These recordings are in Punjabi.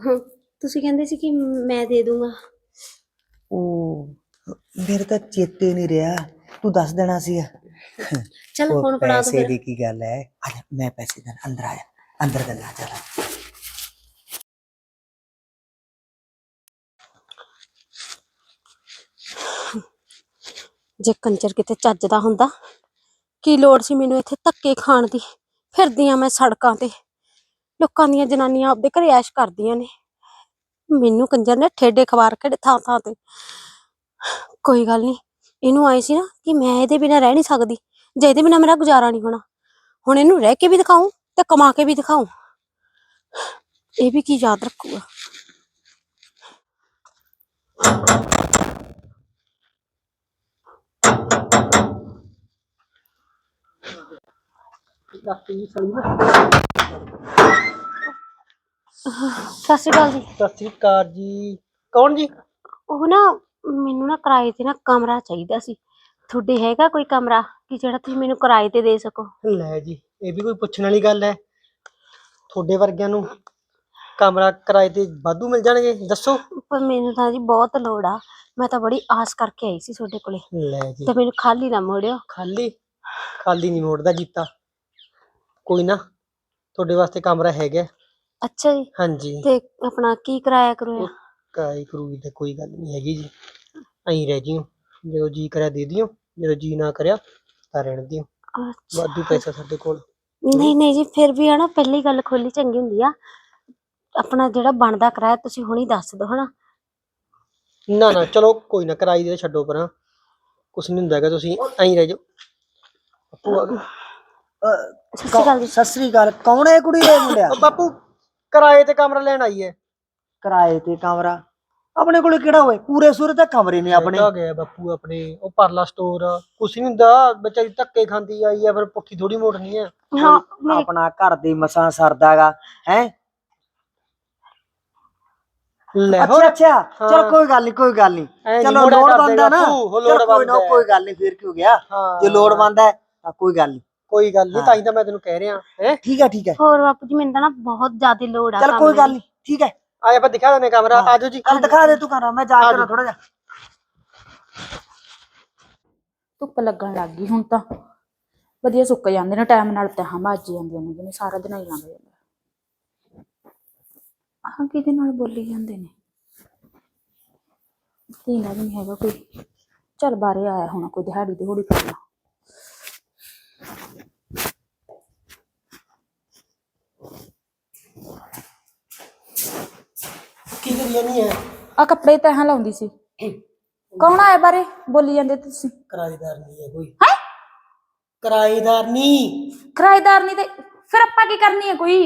ਹਾਂ ਤੁਸੀਂ ਕਹਿੰਦੇ ਸੀ ਕਿ ਮੈਂ ਦੇ ਦੂੰਗਾ। ਉਹ ਮੇਰੇ ਤਾਂ ਚੇਤੇ ਨਹੀਂ ਰਿਹਾ। ਤੂੰ ਦੱਸ ਦੇਣਾ ਸੀ। ਚਲ ਫੋਨ ਫੜਾ ਦੋ ਪੈਸੇ ਫਿਰ। ਦੀ ਕੀ ਗੱਲ ਹੈ ਆ ਜਾ ਮੈਂ ਪੈਸੇ ਦੇਣ ਅੰਦਰ ਆਇਆ ਅੰਦਰ ਗੱਲਾਂ ਚੱਲ। ਜੇ ਕੰਜਰ ਕਿਤੇ ਚੱਜਦਾ ਹੁੰਦਾ ਕੀ ਲੋੜ ਸੀ ਮੈਨੂੰ ਇੱਥੇ ਧੱਕੇ ਖਾਣ ਦੀ? ਫਿਰਦੀਆਂ ਮੈਂ ਸੜਕਾਂ ਤੇ। ਲੋਕਾਂ ਦੀਆਂ ਜਨਾਨੀਆਂ ਆਪਦੇ ਘਰੇ ਐਸ਼ ਕਰਦੀਆਂ ਨੇ। ਮੈਨੂੰ ਕੰਜਰ ਨੇ ਠੇਡੇ ਖਵਾਰ ਕੇ ਥਾਂ ਥਾਂ ਤੇ। ਕੋਈ ਗੱਲ ਨਹੀਂ ਇਹਨੂੰ ਆਏ ਸੀ ਨਾ ਕਿ ਮੈਂ ਇਹਦੇ ਬਿਨਾਂ ਰਹਿ ਨਹੀਂ ਸਕਦੀ, ਜੇ ਇਹਦੇ ਬਿਨਾਂ ਮੇਰਾ ਗੁਜ਼ਾਰਾ ਨਹੀਂ ਹੋਣਾ। ਹੁਣ ਇਹਨੂੰ ਰਹਿ ਕੇ ਵੀ ਦਿਖਾਉਂ ਤੇ ਕਮਾ ਕੇ ਵੀ ਦਿਖਾਉਂ। ਇਹ ਵੀ ਕੀ ਯਾਦ ਰੱਖੂਗਾ। ਸਤਿ ਸ਼੍ਰੀ ਅਕਾਲ ਜੀ। ਸਤਿ ਸ੍ਰੀ ਅਕਾਲ ਜੀ। ਕੌਣ ਜੀ? ਉਹ ਨਾ ਮੈਨੂੰ ਨਾ ਕਿਰਾਏ ਤੇ ਨਾ ਕਮਰਾ ਚਾਹੀਦਾ ਸੀ। ਤੁਹਾਡੇ ਹੈਗਾ ਕੋਈ ਕਮਰਾ ਕਿ ਜਿਹੜਾ ਤੁਸੀਂ ਮੈਨੂੰ ਕਿਰਾਏ ਤੇ ਦੇ ਸਕੋ? ਲੈ ਜੀ ਇਹ ਵੀ ਕੋਈ ਪੁੱਛਣ ਵਾਲੀ ਗੱਲ ਹੈ। ਤੁਹਾਡੇ ਵਰਗਿਆਂ ਨੂੰ ਕਮਰਾ ਕਿਰਾਏ ਤੇ ਵਾਧੂ ਮਿਲ ਜਾਣਗੇ ਦੱਸੋ। ਪਰ ਮੈਨੂੰ ਤਾਂ ਜੀ ਬਹੁਤ ਲੋੜ ਆ। ਮੈਂ ਤਾਂ ਬੜੀ ਆਸ ਕਰਕੇ ਆਈ ਸੀ ਤੁਹਾਡੇ ਕੋਲੇ। ਲੈ ਜੀ। ਤੇ ਮੈਨੂੰ ਖਾਲੀ ਨਾ ਮੋੜਿਓ। ਖਾਲੀ? ਖਾਲੀ ਨਹੀਂ ਮੋੜਦਾ ਜੀਤਾ। ਕੋਈ ਨਾ ਤੁਹਾਡੇ ਵਾਸਤੇ ਕਮਰਾ ਹੈਗਾ। ਅੱਛਾ ਜੀ। ਹਾਂਜੀ। ਤੇ ਆਪਣਾ ਕੀ ਕਿਰਾਇਆ ਕਰੂਆ ਕਾਈ ਕਰੂਗੀ ਤਾਂ ਕੋਈ ਗੱਲ ਨਹੀਂ ਹੈਗੀ ਜੀ। ਐਂ ਰਹਿ ਜਿਓ। ਜਦੋਂ ਜੀ ਕਰਿਆ ਦੇ ਦਿਓ। ਜਦੋਂ ਜੀ ਨਾ ਕਰਿਆ ਤਾਂ ਰਹਿਣ ਦਿਓ। ਅੱਛਾ। ਵਾਧੂ ਪੈਸਾ ਸਾਡੇ ਕੋਲ। ਨਹੀਂ ਨਹੀਂ ਜੀ ਫਿਰ ਵੀ ਹਨਾ ਪਹਿਲੀ ਗੱਲ ਖੋਲੀ ਚੰਗੀ ਹੁੰਦੀ ਆ। ਆਪਣਾ ਜਿਹੜਾ ਬਣਦਾ ਕਿਰਾਇਆ ਤੁਸੀਂ ਹੁਣੀ ਦੱਸ ਦਿਓ ਹਨਾ। ਨਾ ਨਾ ਚਲੋ ਕੋਈ ਨਾ ਕਿਰਾਏ ਦੇ ਛੱਡੋ ਪਰਾਂ। ਕੁਛ ਨਹੀਂ ਹੁੰਦਾ ਹੈਗਾ ਤੁਸੀਂ ਐਂ ਰਹਿ ਜਾਓ। ਆਪੂ ਆ ਗਿਆ। ਸਤਿ ਸ਼੍ਰੀ ਅਕਾਲ ਜੀ। ਸਤਿ ਸ੍ਰੀ ਅਕਾਲ। ਕੌਣ ਹੈ ਕੁੜੀ ਦੇ ਮੁੰਡਿਆ? ਉਹ ਬਾਪੂ ਕਿਰਾਏ ਤੇ ਕਮਰਾ ਲੈਣ ਆਈ ਹੈ। ਕਿਰਾਏ ਤੇ ਕਮਰਾ। ਆਪਣੇ ਕੋਲੇ ਕਿਹੜਾ ਹੋਏ ਪੂਰੇ ਸੂਰੇ ਤਾਂ ਕਮਰੇ ਨੇ ਆਪਣੇ। ਆ ਗਿਆ ਬਾਪੂ ਆਪਣੇ। ਉਹ ਪਰਲਾ ਸਟੋਰ ਕੁਛ ਨਹੀਂ ਹੁੰਦਾ। ਵਿਚਾਰੀ ਧੱਕੇ ਖਾਂਦੀ ਆਈ ਆ ਫਿਰ ਪੁੱਠੀ ਥੋੜੀ ਮੋੜਨੀ ਹੈ ਹਾਂ ਮੇਰੀ ਆਪਣਾ ਘਰ ਦੀ ਮਸਾਂ ਸਰਦਾਗਾ ਹੈ? ਲੈ ਅੱਛਾ ਹੋਰ। ਅੱਛਾ। ਚਲ ਹਾਂ। ਕੋਈ ਗੱਲ ਨਹੀਂ ਕੋਈ ਗੱਲ ਨਹੀਂ ਐਂ ਨੀ ਚਲੋ ਮੋੜਿਆ ਲੋੜ ਕਰਦੇ ਬੰਦਾ ਨਾ। ਬਾਪੂ, ਉਹ ਚਲੋ ਲੋੜ ਕੋਈ ਨਾ ਬੰਦਾ ਕੋਈ ਗੱਲ ਨਹੀਂ ਫਿਰ ਕੀ ਹੋ ਗਿਆ? ਹਾਂ ਜੇ ਲੋੜ ਬੰਦਾ ਹੈ ਤਾਂ ਕੋਈ ਗੱਲ ਨਹੀਂ ਕੋਈ ਗੱਲ ਨਹੀਂ ਤਾਂ ਹੀ ਤਾਂ ਮੈਂ ਤੈਨੂੰ ਕਹਿ ਰਿਹਾ ਹੈ? ਠੀਕ ਹੈ ਠੀਕ ਹੈ। ਹੋਰ ਬਾਪੂ ਜੀ ਮੈਨੂੰ ਤਾਂ ਨਾ ਬਹੁਤ ਜ਼ਿਆਦਾ ਲੋੜ ਆ ਚਲ ਕੋਈ ਗੱਲ। ਨਹੀਂ ਠੀਕ ਹੈ। ਆਏ ਆਪਾਂ ਦਿਖਾ ਦਿੰਦੇ ਕਮਰਾ। ਆਜੋ ਜੀ। ਚੱਲ ਦਿਖਾ ਦੇ ਤੂੰ ਕਮਰਾ ਮੈਂ ਜਾ ਕੇ ਥੋੜਾ ਜਿਹਾ। ਧੁੱਪ ਲੱਗਣ ਲੱਗ ਗਈ ਹੁਣ ਤਾਂ। ਵਧੀਆ ਸੁੱਕ ਜਾਂਦੇ ਨੇ ਟਾਈਮ ਨਾਲ ਤਾਂ ਹਾਂ ਭੱਜ ਜਾਂਦੀਆਂ ਨੇ ਜਿਹਨੇ ਸਾਰਾ ਦਿਨ ਹੀ ਲੰਘ ਜਾਂਦਾ ਆਹ ਕਿਹਦੇ ਨਾਲ ਬੋਲੀ ਜਾਂਦੇ ਨੇ? ਤੀਨਾ ਵੀ ਨਹੀਂ ਹੈਗਾ ਕੋਈ। ਚੱਲ ਬਾਰੇ ਆਇਆ ਹੋਣਾ ਕੋਈ ਦਿਹਾੜੀ ਦਿਹੂੜੀ ਕਰਨਾ ਕਰੀ ਨਹੀਂ ਹੈ ਆ ਕੱਪੜੇ ਤਹਾਂ ਲਾਉਂਦੀ ਸੀ। ਕੌਣ ਆਇਆ ਬਾਰੇ? ਬੋਲੀ ਜਾਂਦੇ ਤੁਸੀਂ। ਕਿਰਾਏਦਾਰ ਨਹੀਂ ਹੈ ਕੋਈ। ਹੈ? ਕਿਰਾਏਦਾਰ ਨਹੀਂ। ਕਿਰਾਏਦਾਰ ਨਹੀਂ ਤੇ ਫਿਰ ਆਪਾਂ ਕੀ ਕਰਨੀ ਹੈ ਕੋਈ?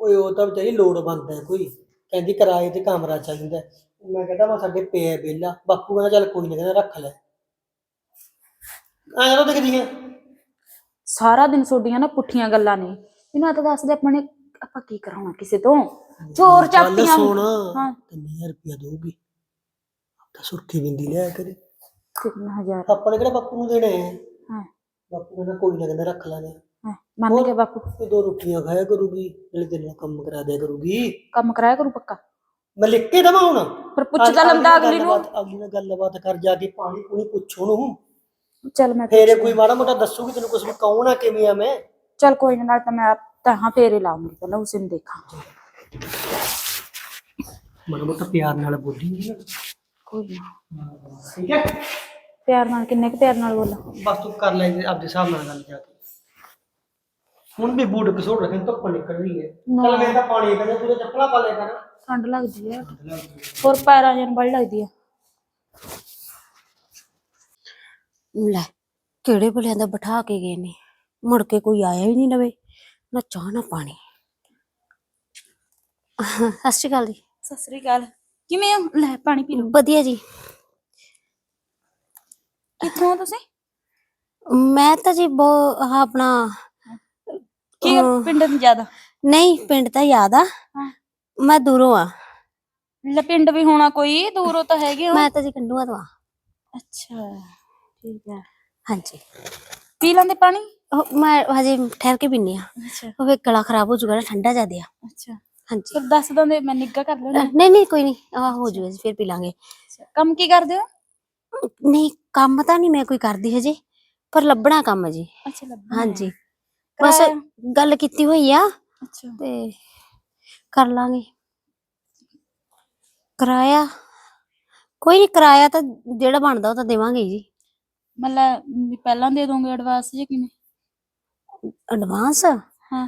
ਓਏ ਉਹ ਤਾਂ ਵਿਚਾਰੀ ਲੋੜ ਬੰਦਾ ਹੈ ਕੋਈ। ਕਹਿੰਦੀ ਕਿਰਾਏ ਤੇ ਕਮਰਾ ਚਾਹੀਦਾ। ਮੈਂ ਕਹਿੰਦਾ ਮੈਂ ਸਾਡੇ ਪਿਆ ਵਿਹਲਾ। ਬਾਪੂ ਕਹਿੰਦਾ ਚੱਲ ਕੋਈ ਨਹੀਂ ਕਹਿੰਦਾ ਰੱਖ ਲੈ। ਐਂ ਤਾਂ ਦਿਖਦੀ ਹੈ ਸਾਰਾ ਦਿਨ ਤੁਹਾਡੀਆਂ ਨਾ ਪੁੱਠੀਆਂ ਗੱਲਾਂ ਨੇ। ਇਹਨਾਂ ਤਾਂ ਦੱਸਦੇ ਆਪਾਂ ਨੇ ਆਪਾਂ ਕੀ ਕਰਾਉਣਾ ਕਿਸੇ ਤੋਂ? ਚੋਰ ਚਾਪੀਆਂ। ਸੁਣ ਹਾਂ। 3000 ਰੁਪਇਆ ਦੋਗੀ ਤਾਂ ਸੁਰਖੀ ਬਿੰਦੀ ਲਿਆ ਕਰੇ 3000 ਆਪਾਂ ਨੇ ਕਿਹੜਾ ਬਾਪੂ ਨੂੰ ਦੇਣੇ? ਹੈ। ਹਾਂ ਬਾਪੂ ਕਹਿੰਦਾ ਕੋਈ ਨਾ ਕਹਿੰਦਾ ਰੱਖ ਲਾਂਗੇ। ਹਾਂ ਮੰਨ ਗਿਆ ਬਾਪੂ। ਤੇ ਦੋ ਰੋਟੀਆਂ ਖਾਇਆ ਕਰੂਗੀ ਨਾਲੇ ਤੇਰੇ ਨਾਲ ਕੰਮ ਕਰਾ ਦਿਆ ਕਰੂਗੀ। ਕੰਮ ਕਰਾਇਆ ਕਰੂ ਪੱਕਾ। ਮੈਂ ਲਿਖ ਕੇ ਦਵਾਂ ਹੁਣ? ਫਿਰ ਪੁੱਛ ਤਾਂ ਲੰਦਾ ਅਗਲੀ ਨੂੰ। ਅਗਲੀ ਨਾਲ ਗੱਲਬਾਤ ਕਰ ਜਾ ਕੇ ਪਾਣੀ ਪੂਣੀ ਪੁੱਛੋ ਉਹਨੂੰ। ਚੱਲ ਮੈਂ ਫੇਰ ਕੋਈ ਮਾੜਾ ਮੋਟਾ ਦੱਸੂਗੀ ਤੈਨੂੰ ਕੁਝ ਵੀ ਕੌਣ ਆ ਕਿਵੇਂ ਆ ਮੈਂ? ਚੱਲ ਕੋਈ ਨਾ ਨਾਲ ਤਾਂ ਮੈਂ ਤਹਾਂ ਫੇਰੇ ਲਾਉਂਗੀ ਪਹਿਲਾਂ ਉਸੇ ਨੂੰ ਦੇਖਾਂ ਮਾੜਾ ਮੋਟਾ ਪਿਆਰ ਨਾਲ ਬੋਲੀ। ਕੋਈ ਨਾ। ਠੀਕ ਹੈ। ਪਿਆਰ ਨਾਲ ਕਿੰਨੇ ਕੁ ਪਿਆਰ ਨਾਲ ਬੋਲਾਂ? ਬਸ ਤੂੰ ਕਰ ਲੈ ਜੀ ਆਪਦੇ ਹਿਸਾਬ ਨਾਲ ਗੱਲ ਜਾ ਕੇ। ਹੁਣ ਵੀ ਬੂਟ ਕਸੋੜ ਰੱਖਣ ਧੁੱਪ ਨਿਕਲ ਰਹੀ ਹੈ। ਚੱਲ ਮੈਂ ਤਾਂ ਪਾਣੀ ਕਹਿੰਦਾ ਤੂੰ ਤਾਂ ਚੱਪਲਾਂ ਪਾ ਲਿਆ ਕਰ। ਠੰਡ ਲੱਗਦੀ ਹੈ। ਹੋਰ ਪੈਰਾਂ ਜਨ ਬੜੀ ਲੱਗਦੀ ਹੈ। ਲੈ ਕਿਹੜੇ ਭਲਿਆਂ ਦਾ ਬਿਠਾ ਕੇ ਗਏ ਨੇ? ਮੁੜ ਕੇ ਕੋਈ ਆਇਆ ਹੀ ਨਹੀਂ ਲਵੇ ਨਾ ਚਾਹ ਨਾ ਪਾਣੀ। ਸਤਿ ਸ਼੍ਰੀ ਅਕਾਲ ਜੀ। ਸਤਿ ਸ੍ਰੀ ਅਕਾਲ। ਕਿਵੇਂ ਹੋ? ਲੈ ਪਾਣੀ ਪੀ ਲਓ। ਵਧੀਆ ਜੀ। ਕਿੱਥੋਂ ਹੋ ਤੁਸੀਂ? ਮੈਂ ਤਾਂ ਜੀ ਬਹੁ ਆਹ ਆਪਣਾ ਕੀ ਪਿੰਡ ਨੂੰ ਜ਼ਿਆਦਾ ਨਹੀਂ ਪਿੰਡ ਤਾਂ ਯਾਦ ਆ। ਹਾਂ। ਮੈਂ ਦੂਰੋਂ ਆ। ਲੈ ਪਿੰਡ ਵੀ ਹੋਣਾ ਕੋਈ ਦੂਰੋਂ ਤਾਂ ਹੈਗੇ ਹੋ। ਮੈਂ ਤਾਂ ਜੀ ਕੰਡੂਆ ਤੋਂ ਆ। ਅੱਛਾ ਠੀਕ ਹੈ ਹਾਂਜੀ। ਪੀ ਲੈਂਦੇ ਪਾਣੀ? ਉਹ ਮੈਂ ਹਜੇ ਠਹਿਰ ਕੇ ਪੀਨੀ ਆ ਅੱਛਾ ਉਹ ਫੇ ਗਲਾ ਖਰਾਬ ਹੋ ਜੂਗਾ ਨਾ ਠੰਡਾ ਜ਼ਿਆਦੇ ਆ ਅੱਛਾ ਹਾਂਜੀ ਫਿਰ ਦੱਸ ਦਿੰਦੇ ਮੈਂ ਨਿੱਘਾ ਕਰ ਲੈਣਾ ਅਹ, ਨਹੀਂ ਨਹੀਂ ਕੋਈ ਨਹੀਂ ਆ ਹੋ ਜੂਏ ਫਿਰ ਪੀ ਲਾਂਗੇ ਕੰਮ ਕੀ ਕਰਦੇ ਹੋ ਨਹੀਂ ਕੰਮ ਤਾਂ ਨਹੀਂ ਮੈਂ ਕੋਈ ਕਰਦੀ ਹਜੇ ਪਰ ਲੱਭਣਾ ਕੰਮ ਜੀ ਅੱਛਾ ਲੱਭਣਾ ਹਾਂਜੀ ਬਸ ਕਿਰਾਇਆ? ਗੱਲ ਕੀਤੀ ਹੋਈ ਆ ਅੱਛਾ ਤੇ ਕਰ ਲਾਂਗੇ ਕਿਰਾਇਆ ਕੋਈ ਨਹੀਂ ਕਿਰਾਇਆ ਤਾਂ ਜਿਹੜਾ ਬਣਦਾ ਉਹ ਤਾਂ ਦੇਵਾਂਗੇ ਜੀ ਮਤਲਬ ਵੀ ਪਹਿਲਾਂ ਦੇ ਦੋਗੇ ਐਡਵਾਂਸ ਜਾਂ ਕਿਵੇਂ ਐਡਵਾਂਸ ਹਾਂ।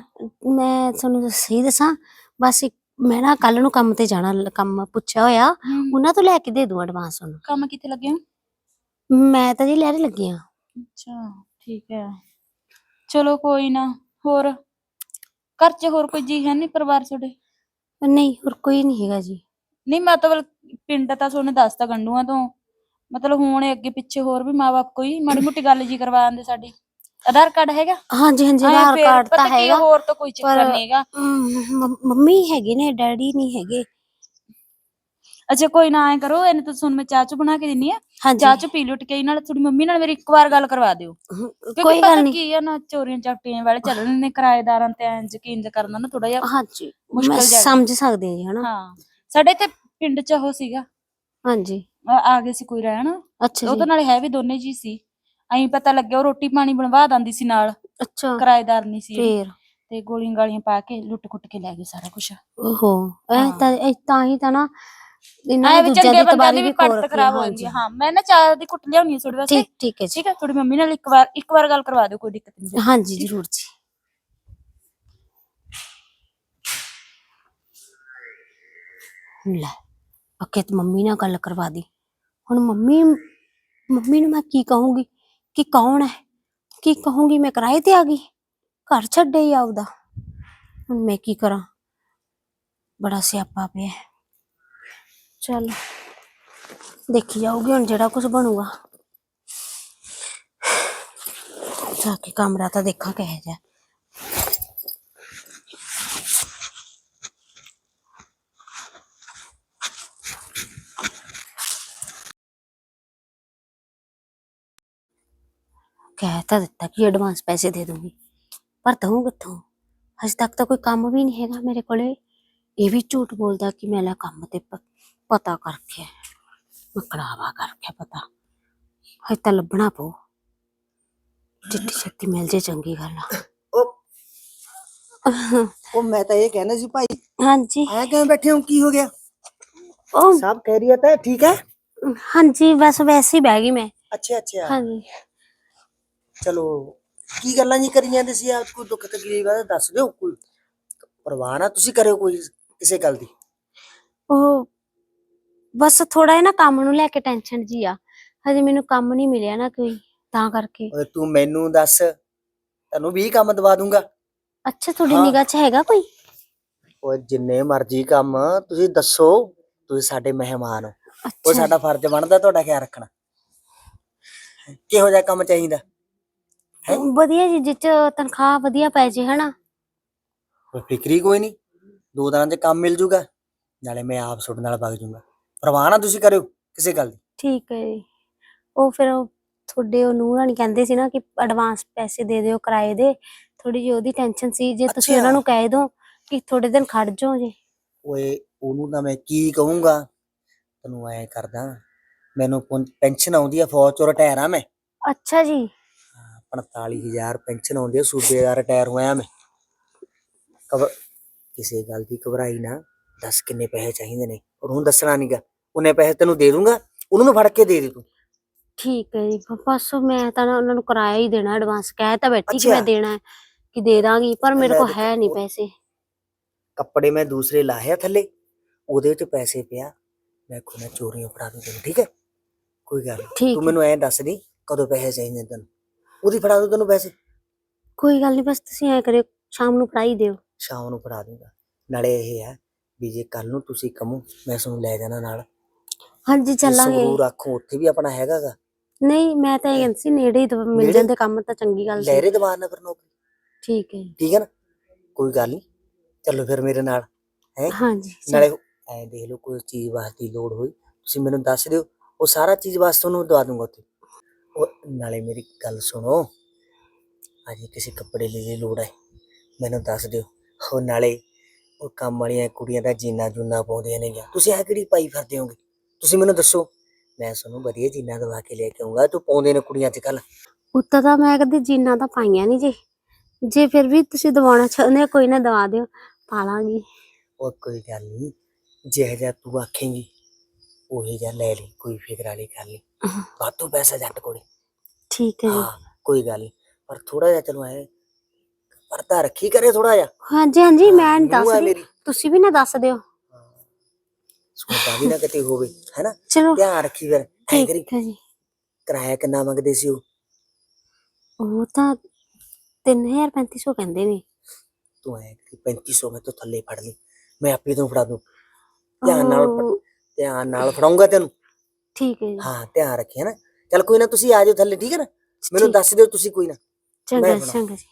ਮੈਂ ਤੁਹਾਨੂੰ ਸਹੀ ਦੱਸਾਂ ਬਸ ਇੱਕ- ਮੈਂ ਨਾ ਕੱਲ ਨੂੰ ਕੰਮ ਤੇ ਜਾਣਾ ਕੰਮ ਪੁੱਛਿਆ ਹੋਇਆ ਉਹਨਾਂ ਤੋਂ ਲੈ ਕੇ ਦੇ ਦੂੰ ਐਡਵਾਂਸ ਉਹਨੂੰ। ਕੰਮ ਕਿੱਥੇ ਲੱਗੇ ਹੋ? ਮੈਂ ਤਾਂ ਜੀ ਲਹਿਰੇ ਲੱਗੀ ਆ ਅੱਛਾ ਠੀਕ ਹੈ। ਚਲੋ ਕੋਈ ਨਾ ਹੋਰ? ਘਰ 'ਚ ਹੋਰ ਕੋਈ ਜੀ ਹੈ ਨਹੀਂ ਪਰਿਵਾਰ ਤੁਹਾਡੇ? ਨਹੀਂ ਹੋਰ ਕੋਈ ਨਹੀਂ ਹੈਗਾ ਜੀ। ਨਹੀਂ ਮਤਲਬ ਪਿੰਡ ਤਾਂ ਤੁਹਾਨੂੰ ਦੱਸਤਾ ਗੰਡੂਆਂ ਤੋਂ। ਮਤਲਬ ਹੁਣ ਅੱਗੇ ਪਿੱਛੇ ਹੋਰ ਵੀ ਮਾਪੇ ਕੋਈ ਮਾੜੀ ਮੋਟੀ ਗੱਲ ਜੀ ਕਰਵਾ ਦਿੰਦੇ ਸਾਡੀ। ਆਧਾਰ ਕਾਰਡ ਹੈਗਾ? ਹਾਂਜੀ ਹਾਂਜੀ ਐਂ ਆਧਾਰ ਫਿਰ ਕਾਰਡ ਪਤਾ ਤਾਂ ਕੀ ਹੈਗਾ ਹੋਰ ਤਾਂ ਕੋਈ ਚੱਕਰ ਪਰ- ਨਹੀਂ ਹੈਗਾ। ਅਮ, ਮੰਮ- ਮੰਮੀ ਹੈਗੇ ਨੇ ਡੈਡੀ ਨਹੀਂ ਹੈਗੇ। ਅੱਛਾ ਕੋਈ ਨਾ ਐ ਕਰੋ ਇਹਨੇ ਤਾਂ ਤੁਹਾਨੂੰ ਮੈਂ ਚਾਹ ਚ ਬਣਾ ਕੇ ਦਿੰਨੀ ਆ। ਹਾਂਜੀ। ਚਾਹ ਚ ਪੀ ਲੁੱਟ ਕੇ ਨਾਲ ਤੁਹਾਡੀ ਮੰਮੀ ਨਾਲ ਮੇਰੀ ਇੱਕ ਵਾਰ ਗੱਲ ਕਰਵਾ ਦਿਓ। ਹਮ, ਕਿਉਂਕਿ ਕੋਈ ਪਤਾ ਗੱਲ ਨਹੀਂ ਕੀ ਆ ਨਾ ਚੋਰੀਆਂ ਚਾਟੀਆਂ ਵਾਲੇ ਚੱਲਣ ਨੇ ਕਿਰਾਏਦਾਰਾਂ ਤੇ ਐਂ ਯਕੀਨ ਕਰਨਾ ਨਾ ਥੋੜਾ ਜਿਹਾ ਹਾਂਜੀ ਮੁਸ਼ਕਿਲ ਮੈਂ ਜਿਹਾ। ਸਮਝ ਸਕਦੀ ਹਾਂ ਜੀ ਹਨਾ। ਹਾਂ ਸਾਡੇ ਇੱਥੇ ਪਿੰਡ ਚ ਉਹ ਸੀਗਾ। ਹਾਂਜੀ। ਆ ਆ ਗਏ ਸੀ ਕੋਈ ਰਹਿਣ। ਅੱਛਾ ਉਹਦੇ ਜੀ ਨਾਲ ਹੈ ਵੀ ਦੋਨੇ ਜੀ ਸੀ। ਐਂ ਪਤਾ ਲੱਗਿਆ ਉਹ ਰੋਟੀ ਪਾਣੀ ਬਣਵਾ ਦਿੰਦੀ ਸੀ ਨਾਲ। ਅੱਛਾ। ਕਿਰਾਏਦਾਰ ਨਹੀਂ ਸੀ। ਫੇਰ? ਤੇ ਗੋਲੀਆਂ ਗਾਲੀਆਂ ਪਾ ਕੇ ਲੁੱਟ ਕੁੱਟ ਕੇ ਲੈ ਗਏ ਸਾਰਾ ਕੁਝ ਓਹੋ ਇਹ ਹਾਂ। ਤਾਂ ਇਹ ਤਾਂ ਹੀ ਤਾਂ ਨਾ ਇਹਨਾਂ ਐ ਨੇ ਵੀ ਦੂਜਿਆਂ ਚੰਗੇ ਦੀ ਬੰਦਿਆਂ ਤਬਾਰੀ ਦੀ ਵੀ ਵੀ ਖੋਲ ਪੜਤ ਰੱਖੀ ਖਰਾਬ ਹੋ ਜਾਂਦੀ ਹੈ ਹਾਂਜੀ। ਹਾਂ ਮੈਂ ਨਾ ਚਾਹ ਦੀ ਕੁੱਟ ਲਿਆਉਣੀ ਹੈ ਤੁਹਾਡੇ ਵਾਸਤੇ। ਠੀਕ ਠੀਕ ਹੈ ਜੀ। ਠੀਕ ਹੈ ਤੁਹਾਡੀ ਮੰਮੀ ਨਾਲ ਇੱਕ ਵਾਰ ਇੱਕ ਵਾਰ ਗੱਲ ਕਰਵਾ ਦਿਓ ਕੋਈ ਦਿੱਕਤ ਨਹੀਂ। ਹਾਂਜੀ ਜ਼ਰੂਰ ਜੀ। ਲੈ ਅੱਕੇ ਤੇ ਮੰਮੀ ਨਾਲ ਗੱਲ ਕਰਵਾ ਦੀ। ਹੁਣ ਮੰਮੀ ਮੰਮੀ ਨੂੰ ਮੈਂ ਕੀ ਕਹੂੰਗੀ? ਕਿ ਕੌਣ ਹੈ? ਕੀ ਕਹੂੰਗੀ ਮੈਂ ਕਿਰਾਏ ਤੇ ਆ ਗਈ? ਘਰ ਛੱਡੇ ਹੀ ਆਉਦਾ ਹੁਣ ਮੈਂ ਕੀ ਕਰਾਂ? ਬੜਾ ਸਿਆਪਾ ਪਿਆ। ਹੈ। ਚੱਲ, ਦੇਖੀ ਜਾਊਗੀ ਹੁਣ ਜਿਹੜਾ ਕੁਝ ਬਣੂਗਾ। ਜਾ ਕੇ ਕਮਰਾ ਤਾਂ ਦੇਖਾਂ ਕਿਹੋ ਜਿਹਾ ਕਹਿ ਤਾਂ ਦਿੱਤਾ ਕਿ ਐਡਵਾਂਸ ਪੈਸੇ ਦੇ ਦੂੰਗੀ। ਪਰ ਦਊਂ ਕਿੱਥੋਂ? ਹਜੇ ਤੱਕ ਤਾਂ ਕੋਈ ਕੰਮ ਵੀ ਨਹੀਂ ਹੈਗਾ ਮੇਰੇ ਕੋਲੇ। ਇਹ ਵੀ ਝੂਠ ਬੋਲਦਾ ਕਿ ਮੈਂ ਲੈ ਕੰਮ ਤੇ ਪਤਾ ਕਰਕੇ। ਮਕੜਾਵਾ ਕਰਕੇ ਪਤਾ। ਹਜੇ ਤਾਂ ਲੱਭਣਾ ਪਊ। ਜਿੱਤੀ ਛੇਤੀ ਮਿਲ ਜੇ ਚੰਗੀ ਗੱਲ ਆ। ਉਹ ਮੈਂ ਤਾਂ ਇਹ ਕਹਿਣਾ ਸੀ ਭਾਈ ਹਾਂਜੀ। ਐ ਕਿਵੇਂ ਬੈਠੇ ਹੋ? ਕੀ ਹੋ ਗਿਆ? ਉਹ ਸਭ ਖੈਰੀਅਤ ਹੈ ਠੀਕ ਹੈ? ਹਾਂਜੀ ਬਸ ਵੈਸੇ ਹੀ ਬਹਿ ਗਈ ਮੈਂ। ਅੱਛਾ ਅੱਛਾ। ਹਾਂਜੀ। ਚਲੋ ਕੀ ਗੱਲਾਂ ਜੀ ਕਰੀ ਜਾਂਦੇ ਸੀ? ਆਪ ਕੋਈ ਦੁੱਖ ਤਕਲੀਫ ਤਾਂ ਦੱਸ ਦਿਓ ਕੋਈ ਪਰਵਾਹ ਨਾ ਤੁਸੀਂ ਕਰਿਓ ਕੋਈ ਕਿਸੇ ਗੱਲ ਦੀ। ਉਹ ਬਸ ਥੋੜਾ ਨਾ ਕੰਮ ਨੂੰ ਲੈ ਕੇ ਟੈਨਸ਼ਨ ਜੀ ਆ। ਹਜੇ ਮੈਨੂੰ ਕੰਮ ਨਹੀਂ ਮਿਲਿਆ ਨਾ ਕੋਈ ਤਾਂ ਕਰਕੇ। ਓਏ ਤੂੰ ਮੈਨੂੰ ਦੱਸ ਤੈਨੂੰ ਵੀ ਕੰਮ ਦਵਾ ਦੂੰਗਾ। ਅੱਛਾ ਤੁਹਾਡੀ ਹਾਂ। ਨਿਗਾਹ 'ਚ ਹੈਗਾ ਕੋਈ? ਓਏ ਜਿੰਨੇ ਮਰਜ਼ੀ ਕੰਮ ਤੁਸੀਂ ਦੱਸੋ ਤੁਸੀਂ ਸਾਡੇ ਮਹਿਮਾਨ ਹੋ। ਉਹ ਅੱਛਾ। ਸਾਡਾ ਫਰਜ਼ ਬਣਦਾ ਤੁਹਾਡਾ ਖਿਆਲ ਰੱਖਣਾ। ਕਿਹੋ ਜਿਹਾ ਕੰਮ ਚਾਹੀਦਾ? ਵਧੀਆ ਜੀ ਜਿੱਚ ਤਨਖਾਹ ਵਧੀਆ ਪੈ ਜੇ ਹਨਾ? ਕੋਈ ਫਿਕਰੀ ਕੋਈ ਨਹੀਂ ਦੋ ਦਿਨਾਂ 'ਚ ਕੰਮ ਮਿਲ ਜੂਗਾ ਨਾਲੇ ਮੈਂ ਆਪ ਤੁਹਾਡੇ ਨਾਲ ਵਗ ਜੂੰਗਾ। ਪਰਵਾਹ ਨਾ ਤੁਸੀਂ ਕਰਿਓ ਕਿਸੇ ਗੱਲ ਦੀ। ਠੀਕ ਹੈ ਜੀ। ਉਹ ਫਿਰ ਉਹ ਤੁਹਾਡੇ ਉਹ ਨੂੰਹ ਰਾਣੀ ਕਹਿੰਦੇ ਸੀ ਨਾ ਕਿ ਐਡਵਾਂਸ ਪੈਸੇ ਦੇ ਦਿਓ ਕਿਰਾਏ ਦੇ। ਥੋੜੀ ਜਿਹੀ ਉਹਦੀ ਟੈਨਸ਼ਨ ਸੀ ਜੇ ਤੁਸੀਂ ਉਹਨਾਂ। ਨੂੰ ਕਹਿ ਦੋ ਕਿ ਥੋੜੇ ਦਿਨ ਖੜ ਜਾਓ ਜੀ। ਓਏ ਉਹਨੂੰ ਤਾਂ ਮੈਂ ਕੀ ਕਹੂੰਗਾ ਤੈਨੂੰ ਐ ਕਰਦਾ ਮੈਨੂੰ ਪੈਨਸ਼ਨ ਆਉਂਦੀ ਆ ਫੌਜ ਚੋਂ ਰਿਟਾਇਰ ਆ ਮੈਂ। ਅੱਛਾ ਜੀ। 45000 ਪੈਨਸ਼ਨ ਆਉਂਦੀ ਆ ਸੂਬੇ ਦਾ ਰਿਟਾਇਰ ਹੋਇਆ ਮੈਂ। ਕਬ ਕਿਸੇ ਗੱਲ ਦੀ ਘਬਰਾਈ ਨਾ ਦੱਸ ਕਿੰਨੇ ਪੈਸੇ ਚਾਹੀਦੇ ਨੇ। ਉਹਨੂੰ ਦੱਸਣਾ ਨਹੀਂਗਾ ਉਹਨੇ ਪੈਸੇ ਤੈਨੂੰ ਦੇ ਦੂੰਗਾ ਉਹਨੂੰ ਮੈਂ ਫੜ ਕੇ ਦੇ ਦੇ ਤੂੰ। ਠੀਕ ਹੈ ਜੀ ਬਸ ਮੈਂ ਤਾਂ ਨਾ ਉਹਨਾਂ ਨੂੰ ਕਿਰਾਇਆ ਹੀ ਦੇਣਾ ਐਡਵਾਂਸ ਕਹਿ ਤਾਂ ਬੈਠੀ ਕਿ ਮੈਂ। ਦੇਣਾ ਹੈ ਕਿ ਦੇ ਦਾਂਗੀ ਪਰ ਮੇਰੇ ਕੋਲ ਹੈ ਨਹੀਂ ਪੈਸੇ। ਕੱਪੜੇ ਮੈਂ ਦੂਸਰੇ ਲਾਹਿਆ ਥੱਲੇ ਉਹਦੇ ਵਿੱਚ ਪੈਸੇ ਪਿਆ ਮੈਂ ਖੁਨਾ ਚੋਰੀਆਂ ਫੜਾ ਦੂੰ ਤੈਨੂੰ ਠੀਕ ਹੈ? ਕੋਈ ਗੱਲ ਤੂੰ ਹੈ। ਮੈਨੂੰ ਐਂ ਦੱਸ ਦੀ ਕਦੋਂ ਪੈਸੇ ਚਾਹੀਦੇ ਨੇ ਤੈਨੂੰ? ਉਹਦੀ ਫੜਾ ਦੂੰ ਤੈਨੂੰ ਪੈਸੇ। ਕੋਈ ਗੱਲ ਨਹੀਂ ਬਸ ਤੁਸੀਂ ਐ ਕਰਿਓ ਸ਼ਾਮ ਨੂੰ ਫੜਾਈ ਦਿਓ। ਸ਼ਾਮ ਨੂੰ ਫੜਾ ਦੂੰਗਾ। ਨਾਲੇ ਇਹ ਹੈ ਵੀ ਜੇ ਕੱਲ ਨੂੰ ਤੁਸੀਂ ਕਮੋ ਮੈਂ ਤੁਹਾਨੂੰ ਲੈ ਜਾਣਾ ਨਾਲ। ਹਾਂਜੀ ਚੱਲਾਂਗੇ। ਸੰਗਰੂਰ ਆਖੋ ਉੱਥੇ ਵੀ ਆਪਣਾ ਹੈਗਾਗਾ। ਨਹੀਂ ਮੈਂ ਤਾਂ ਇਹ ਕਹਿੰਦੀ ਸੀ ਨੇੜੇ ਹੀ ਤਾਂ ਮਿਲ ਨੇੜੇ? ਜਾਂਦੇ ਕੰਮ ਤਾਂ ਚੰਗੀ ਗੱਲ ਸੀ। ਲਹਿਰੇ ਦਵਾਰ ਨਾ ਫਿਰ ਨੌਕਰੀ? ਠੀਕ ਹੈ ਜੀ। ਠੀਕ ਹੈ ਨਾ? ਕੋਈ ਗੱਲ ਨਹੀਂ। ਚਲੋ ਫਿਰ ਮੇਰੇ ਨਾਲ ਹੈ? ਹਾਂਜੀ ਨਾਲੇ ਐਂ ਦੇਖ ਲਓ ਕੋਈ ਚੀਜ਼ ਵਾਸਤੇ ਲੋੜ ਹੋਈ ਤੁਸੀਂ ਮੈਨੂੰ ਦੱਸ ਦਿਓ ਉਹ ਸਾਰਾ ਚੀਜ਼ ਵਾਸਤੇ ਤੁਹਾਨੂੰ ਦਵਾ ਦੂੰਗਾ ਉੱਥੇ। ਉਹ ਨਾਲੇ ਮੇਰੀ ਗੱਲ ਸੁਣੋ। ਅਜੇ ਕਿਸੇ ਕੱਪੜੇ ਲਈ ਦੀ ਲੋੜ ਹੈ ਮੈਨੂੰ ਦੱਸ ਦਿਓ। ਉਹ ਨਾਲੇ ਉਹ ਕੰਮ ਵਾਲੀਆਂ ਕੁੜੀਆਂ ਦਾ ਜੀਨਾ ਜੁਨਾ ਪਾਉਂਦੀਆਂ ਨੇ ਗਿਆ ਤੁਸੀਂ ਆ ਕਿਹੜੀ ਪਾਈ ਫਿਰਦੇ ਹੋਗੇ? ਤੁਸੀਂ ਮੈਨੂੰ ਦੱਸੋ। ਮੈਂ ਤੁਹਾਨੂੰ ਵਧੀਆ ਜੀਨਾ ਦਵਾ ਕੇ ਲੈ ਕੇ ਆਉਂਗਾ ਤੂੰ ਪਾਉਂਦੇ ਨੇ ਕੁੜੀਆਂ ਅੱਜ ਕੱਲ ਉੱਤਾ ਤਾਂ ਮੈਂ ਕਦੇ ਜੀਨਾਂ ਤਾਂ ਪਾਈਆਂ ਨਹੀਂ ਜੀ। ਜੇ ਫਿਰ ਵੀ ਤੁਸੀਂ ਦਵਾਉਣਾ ਚਾਹੁੰਦੇ ਹੋ ਕੋਈ ਨਾ ਦਵਾ ਦਿਓ। ਪਾ ਲਾਂਗੀ। ਉਹ ਕੋਈ ਗੱਲ ਨਹੀਂ ਜਿਹੋ ਜਿਹਾ ਤੂੰ ਆਖੇਂਗੀ। ਉਹੀ ਜਿਹਾ ਲੈ ਲਈ ਕੋਈ ਫਿਕਰ ਵਾਲੀ ਗੱਲ ਨਹੀਂ ਵਾਧੂ ਪੈਸਾ ਜੱਟ ਕੋਲੇ। ਠੀਕ ਹੈ ਜੀ। ਹਾਂ ਕੋਈ ਗੱਲ ਨਹੀਂ ਪਰ ਥੋੜਾ ਜਿਹਾ ਚਲੋ ਐ ਪਰਦਾ ਰੱਖੀ ਕਰੇ ਥੋੜਾ ਜਿਹਾ। ਹਾਂਜੀ ਹਾਂਜੀ ਮੈਂ ਨੀ ਦੱਸ ਰਹੀ ਤੁਸੀਂ ਵੀ ਨਾ ਦੱਸ ਦਿਓ। ਸੁਣਦਾ ਵੀ ਨਾ ਕਿਤੇ ਹੋਵੇ ਹੈਨਾ? ਚਲੋ। ਧਿਆਨ ਰੱਖੀ ਫਿਰ ਐ ਕਰੀ। ਠੀਕ ਹੈ ਜੀ। ਕਿਰਾਇਆ ਕਿੰਨਾ ਮੰਗਦੇ ਸੀ ਉਹ? ਉਹ ਤਾਂ 3350 ਕਹਿੰਦੇ ਨੇ। ਤੂੰ ਐ ਕਰੀ 3500 ਮੈਂ ਤੋਂ ਥੱਲੇ ਫੜ ਲਈ। ਮੈਂ ਆਪੇ ਤੈਨੂੰ ਫੜਾ ਦੂੰ। ਧਿਆਨ ਨਾਲ ਉਹ, ਧਿਆਨ ਨਾਲ ਫੜਾਉਂਗਾ ਤੈਨੂੰ। ਠੀਕ ਹੈ ਜੀ। ਹਾਂ ਧਿਆਨ ਰੱਖੀ ਹੈ ਨਾ ਚਲ ਕੋਈ ਨਾ ਤੁਸੀਂ ਆ ਜਾਓ ਥੱਲੇ ਠੀਕ ਹੈ ਨਾ? ਮੈਨੂੰ। ਦੱਸ ਦਿਓ ਤੁਸੀਂ ਕੋਈ ਨਾ। ਚੰਗਾ ਜੀ, ਚੰਗਾ ਜੀ।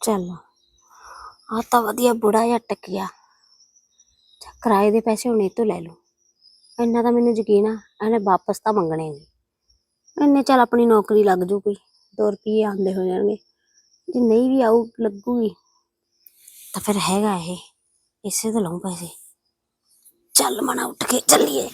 ਚਲੋ। ਆ ਤਾਂ ਵਧੀਆ ਬੁੜਾ ਜਿਹਾ ਟਕ ਗਿਆ ਚੱਲ ਕਿਰਾਏ ਦੇ ਪੈਸੇ ਹੁਣ ਇਹ ਤੋਂ ਲੈ ਲਓ। ਇੰਨਾ ਤਾਂ ਮੈਨੂੰ ਯਕੀਨ ਆ ਇਹਨੇ ਵਾਪਸ ਤਾਂ ਮੰਗਣੇ ਨਹੀਂ ਇੰਨੇ ਚੱਲ ਆਪਣੀ ਨੌਕਰੀ ਲੱਗ ਜੂ ਕੋਈ 2 ਰੁਪਏ ਆਉਂਦੇ ਹੋ ਜਾਣਗੇ। ਜੇ ਨਹੀਂ ਵੀ ਆਊ ਲੱਗੂਗੀ। ਤਾਂ ਫਿਰ ਹੈਗਾ ਇਹ। ਇਸੇ ਤੋਂ ਲਊ ਪੈਸੇ ਚੱਲ ਮਨਾ ਉੱਠ ਕੇ ਚੱਲੀਏ।